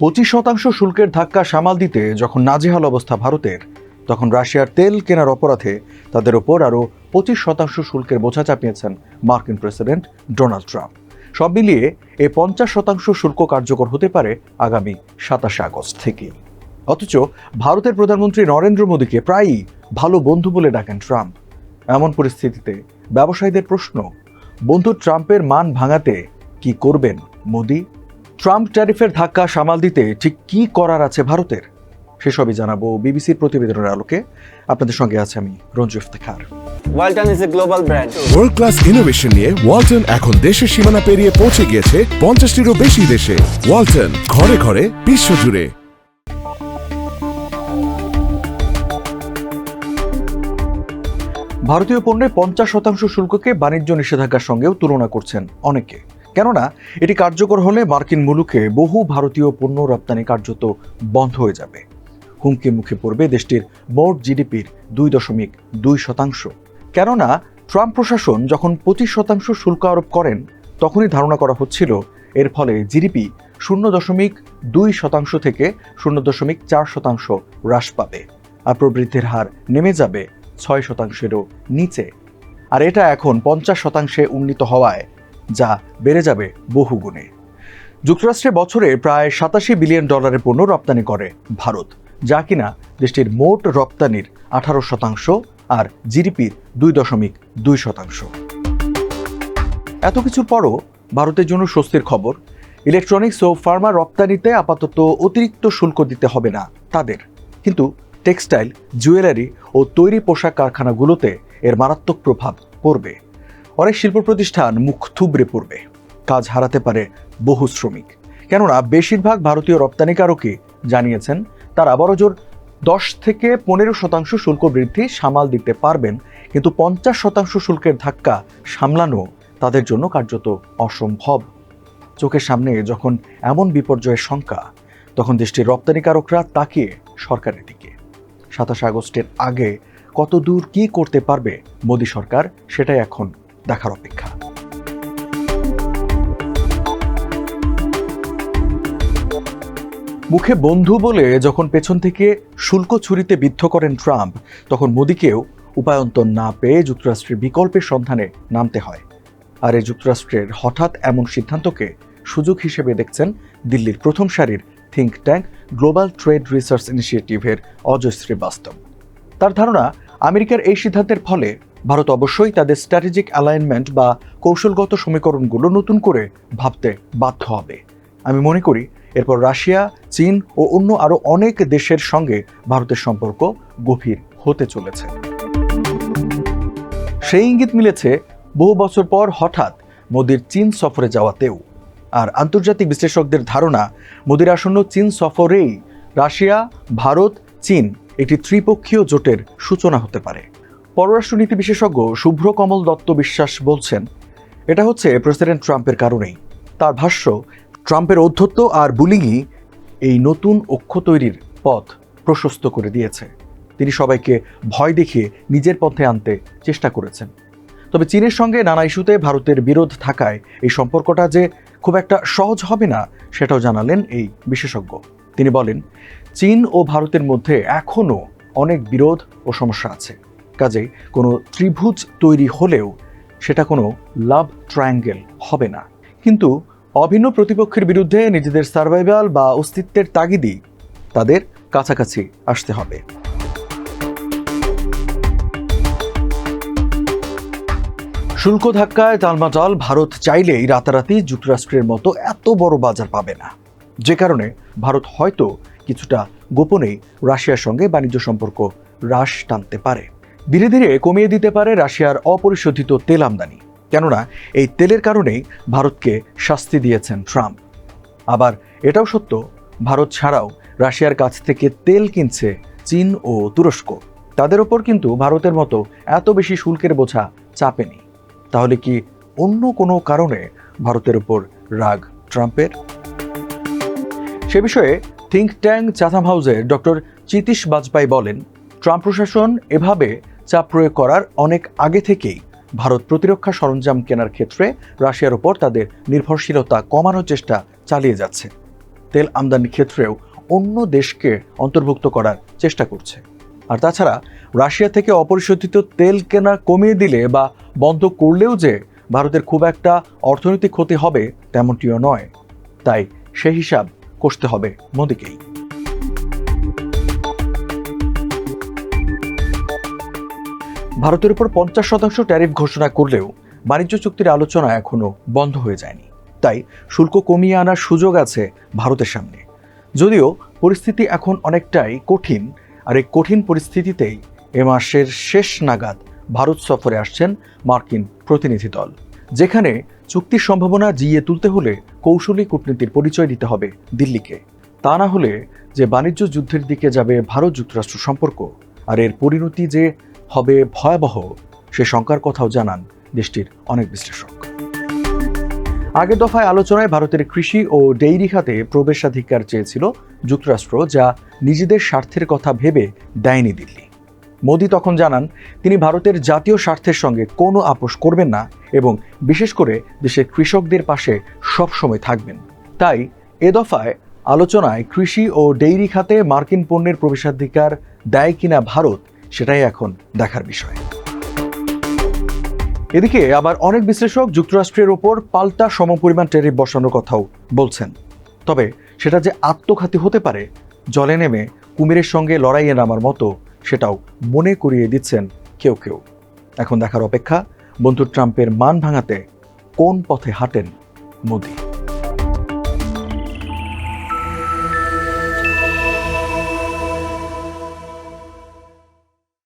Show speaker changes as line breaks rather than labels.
পঁচিশ শতাংশ শুল্কের ধাক্কা সামাল দিতে যখন নাজেহাল অবস্থা ভারতের, তখন রাশিয়ার তেল কেনার অপরাধে তাদের ওপর আরও পঁচিশ শতাংশ শুল্কের বোঝা চাপিয়েছেন মার্কিন প্রেসিডেন্ট ডোনাল্ড ট্রাম্প। সব মিলিয়ে এই পঞ্চাশ শতাংশ শুল্ক কার্যকর হতে পারে আগামী সাতাশে আগস্ট থেকে। অথচ ভারতের প্রধানমন্ত্রী নরেন্দ্র মোদীকে প্রায়ই ভালো বন্ধু বলে ডাকেন ট্রাম্প। এমন পরিস্থিতিতে ব্যবসায়ীদের প্রশ্ন, বন্ধু ট্রাম্পের মান ভাঙাতে কি করবেন মোদী? ট্রাম্প ট্যারিফের ধাক্কা সামাল দিতে ঠিক কি করার আছে ভারতের? সেসবই জানাব বিবিসির প্রতিবেদনের আলোকে। আপনাদের সঙ্গে আছে আমি Ranju Iftekhar.
Walton is a global brand
world class innovation নিয়ে ওয়ালটন এখন দেশের সীমানা পেরিয়ে পৌঁছে গিয়েছে পঞ্চাশটিরও বেশি দেশে। ওয়ালটন ঘরে ঘরে বিশ্বজুড়ে।
ভারতীয় পণ্যে পঞ্চাশ শতাংশ শুল্ককে বাণিজ্য নিষেধাজ্ঞার সঙ্গেও তুলনা করছেন অনেকে। কেননা, এটি কার্যকর হলে মার্কিন মুলুকে বহু ভারতীয় পণ্য রপ্তানি কার্যত বন্ধ হয়ে যাবে। হুমকির মুখে পড়বে দেশটির মোট জিডিপির দুই দশমিক দুই শতাংশ। কেননা, ট্রাম্প প্রশাসন যখন পঁচিশ শতাংশ শুল্ক আরোপ করেন, তখনই ধারণা করা হচ্ছিল এর ফলে জিডিপি শূন্য দশমিক দুই শতাংশ থেকে শূন্য দশমিক চার শতাংশ হ্রাস পাবে আর প্রবৃদ্ধির হার নেমে যাবে ছয় শতাংশেরও নিচে। আর এটা এখন পঞ্চাশ শতাংশে উন্নীত হওয়ায় যা বেড়ে যাবে বহুগুণে। যুক্তরাষ্ট্রে বছরে প্রায় সাতাশি বিলিয়ন ডলারের পণ্য রপ্তানি করে ভারত, যা কিনা দেশটির মোট রপ্তানির আঠারো শতাংশ আর জিডিপির দুই দশমিক দুই শতাংশ। এত কিছুর পরও ভারতের জন্য স্বস্তির খবর, ইলেকট্রনিক্স ও ফার্মা রপ্তানিতে আপাতত অতিরিক্ত শুল্ক দিতে হবে না তাদের। কিন্তু টেক্সটাইল, জুয়েলারি ও তৈরি পোশাক কারখানাগুলোতে এর মারাত্মক প্রভাব পড়বে। অনেক শিল্প প্রতিষ্ঠান মুখ থুবড়ে পড়বে। কাজ হারাতে পারে বহু শ্রমিক। কেননা বেশিরভাগ ভারতীয় রপ্তানিকারকই জানিয়েছেন, তারা বড়জোর দশ থেকে পনেরো শতাংশ শুল্ক বৃদ্ধি সামাল দিতে পারবেন, কিন্তু পঞ্চাশ শতাংশ শুল্কের ধাক্কা সামলানো তাদের জন্য কার্যত অসম্ভব। চোখের সামনে যখন এমন বিপর্যয়ের শঙ্কা, তখন দেশটির রপ্তানিকারকরা তাকিয়ে সরকারের দিকে। সাতাশে আগস্টের আগে কত দূর কি করতে পারবে মোদী সরকার, সেটাই এখন দেখার অপেক্ষা। মুখে বন্ধু বলে যখন পেছন থেকে শুল্ক ছুরিতে বিদ্ধ করেন ট্রাম্প, তখন মোদীকেও উপায়ন্তর না পেয়ে যুক্তরাষ্ট্রের বিকল্পের সন্ধানে নামতে হয়। আর এই যুক্তরাষ্ট্রের হঠাৎ এমন সিদ্ধান্তকে সুযোগ হিসেবে দেখছেন দিল্লির প্রথম সারির think tank global trade research ইনিশিয়েটিভের Ajay Srivastava. তার ধারণা, আমেরিকার এই সিদ্ধান্তের ফলে ভারত অবশ্যই তাদের স্ট্র্যাটেজিক অ্যালাইনমেন্ট বা কৌশলগত সমীকরণগুলো নতুন করে ভাবতে বাধ্য হবে। আমি মনে করি, এরপর রাশিয়া, চীন ও অন্য আরও অনেক দেশের সঙ্গে ভারতের সম্পর্ক গভীর হতে চলেছে। সেই ইঙ্গিত মিলেছে বহু বছর পর হঠাৎ মোদির চীন সফরে যাওয়াতেও। আর আন্তর্জাতিক বিশ্লেষকদের ধারণা, মোদির আসন্ন চীন সফরেই রাশিয়া, ভারত, চীন একটি ত্রিপক্ষীয় জোটের সূচনা হতে পারে। পররাষ্ট্রনীতি বিশেষজ্ঞ শুভ্র কমল দত্ত বিশ্বাস বলছেন, এটা হচ্ছে প্রেসিডেন্ট ট্রাম্পের কারণেই। তার ভাষ্য, ট্রাম্পের ঔদ্ধত্য আর বুলিংই এই নতুন অক্ষ তৈরির পথ প্রশস্ত করে দিয়েছে। তিনি সবাইকে ভয় দেখিয়ে নিজের পথে আনতে চেষ্টা করেছেন। তবে চীনের সঙ্গে নানা ইস্যুতে ভারতের বিরোধ থাকায় এই সম্পর্কটা যে খুব একটা সহজ হবে না, সেটাও জানালেন এই বিশেষজ্ঞ। তিনি বলেন, চীন ও ভারতের মধ্যে এখনও অনেক বিরোধ ও সমস্যা আছে। কাজেই কোনো ত্রিভুজ তৈরি হলেও সেটা কোনো লাভ ট্রায়াঙ্গেল হবে না। কিন্তু অভিন্ন প্রতিপক্ষের বিরুদ্ধে নিজেদের সার্ভাইভাল বা অস্তিত্বের তাগিদই তাদের কাছাকাছি আসতে হবে। শুল্ক ধাক্কায় তালমাটাল ভারত চাইলেই রাতারাতি যুক্তরাষ্ট্রের মতো এত বড় বাজার পাবে না। যে কারণে ভারত হয়তো কিছুটা গোপনেই রাশিয়ার সঙ্গে বাণিজ্য সম্পর্ক হ্রাস টানতে পারে। ধীরে ধীরে কমিয়ে দিতে পারে রাশিয়ার অপরিশোধিত তেল আমদানি। কেননা, এই তেলের কারণেই ভারতকে শাস্তি দিয়েছেন ট্রাম্প। আবার এটাও সত্য, ভারত ছাড়াও রাশিয়ার কাছ থেকে তেল কিনছে চীন ও তুরস্ক। তাদের ওপর কিন্তু ভারতের মতো এত বেশি শুল্কের বোঝা চাপেনি তাহলে কি অন্য কোনো কারণে ভারতের উপর রাগ ট্রাম্পের? সে বিষয়ে থিঙ্ক ট্যাঙ্ক চাথাম হাউসের ডক্টর চিতিশ বাজপাই বলেন, ট্রাম্প প্রশাসন এভাবে চাপ প্রয়োগ করার অনেক আগে থেকেই ভারত প্রতিরক্ষা সরঞ্জাম কেনার ক্ষেত্রে রাশিয়ার ওপর তাদের নির্ভরশীলতা কমানোর চেষ্টা চালিয়ে যাচ্ছে। তেল আমদানির ক্ষেত্রেও অন্য দেশকে অন্তর্ভুক্ত করার চেষ্টা করছে। আর তাছাড়া রাশিয়া থেকে অপরিশোধিত তেল কেনা কমিয়ে দিলে বা বন্ধ করলেও যে ভারতের খুব একটা অর্থনৈতিক ক্ষতি হবে তেমনটিও নয়। তাই সেই হিসাব কষতে হবে মোদিকেই। ভারতের উপর পঞ্চাশ শতাংশ ট্যারিফ ঘোষণা করলেও বাণিজ্য চুক্তির আলোচনা এখনও বন্ধ হয়ে যায়নি। তাই শুল্ক কমিয়ে আনার সুযোগ আছে ভারতের সামনে। যদিও পরিস্থিতি এখন অনেকটাই কঠিন, আর এই কঠিন পরিস্থিতিতেই এ মাসের শেষ নাগাদ ভারত সফরে আসছেন মার্কিন প্রতিনিধি দল। যেখানে চুক্তির সম্ভাবনা জিইয়ে তুলতে হলে কৌশলী কূটনীতির পরিচয় দিতে হবে দিল্লিকে। তা না হলে যে বাণিজ্য যুদ্ধের দিকে যাবে ভারত যুক্তরাষ্ট্র সম্পর্ক, আর এর পরিণতি যে হবে ভয়াবহ। সে শঙ্কার কথাও জানান দেশটির অনেক বিশ্লেষক। আগের দফায় আলোচনায় ভারতের কৃষি ও ডেইরি খাতে প্রবেশাধিকার চেয়েছিল যুক্তরাষ্ট্র, যা নিজেদের স্বার্থের কথা ভেবে দেয়নি দিল্লি। মোদি তখন জানান, তিনি ভারতের জাতীয় স্বার্থের সঙ্গে কোনো আপোষ করবেন না এবং বিশেষ করে দেশের কৃষকদের পাশে সবসময় থাকবেন। তাই এ দফায় আলোচনায় কৃষি ও ডেইরি খাতে মার্কিন পণ্যের প্রবেশাধিকার দেয় কিনা ভারত সেটাই এখন দেখার বিষয়। এদিকে আবার অনেক বিশ্লেষক যুক্তরাষ্ট্রের ওপর পাল্টা সমপরিমাণ ট্যারিফ বসানোর কথাও বলছেন। তবে সেটা যে আত্মঘাতী হতে পারে, জলে নেমে কুমিরের সঙ্গে লড়াইয়ে নামার মতো সেটাও মনে করিয়ে দিচ্ছেন কেউ কেউ। এখন দেখার অপেক্ষা, বন্ধু ট্রাম্পের মান ভাঙাতে কোন পথে হাঁটেন মোদী?